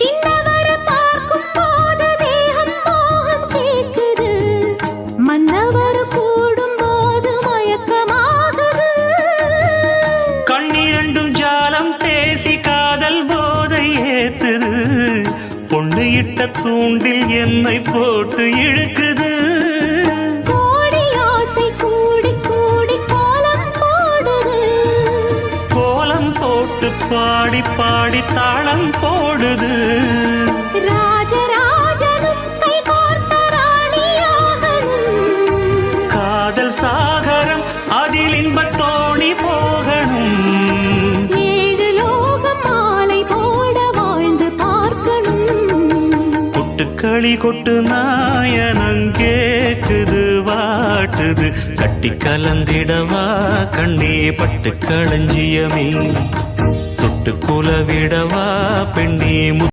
சின்னவர பார்க்கும் போது தேகம் மோகம் கேக்குது மன்னவர் கூடும் போது மயக்கமாகுது. கண்ணிரண்டும் ஜாலம் பேசி காதல் போதை ஏத்துது. பொண்ணு இட்ட தூண்டில் என்னை போட்டு இழுக்குது. கோடி ஆசை கூடி கூடி கோலம் போடுது. கோலம் போட்டு பாடி பாடி தாளம் போடுது ராணியாகணும். காதல் சாகரம் அதில் இன்பத் தோணி போகணும். ஏழு லோகம் மாலை போட வாழ்ந்து பார்க்கணும். கொட்டுக்களி கொட்டு நாயனங்கேக்குது வாட்டுது. கட்டி கலந்திடவா கண்ணே பட்டு களஞ்சியமே தொட்டு குலவிடவா பெண்ணே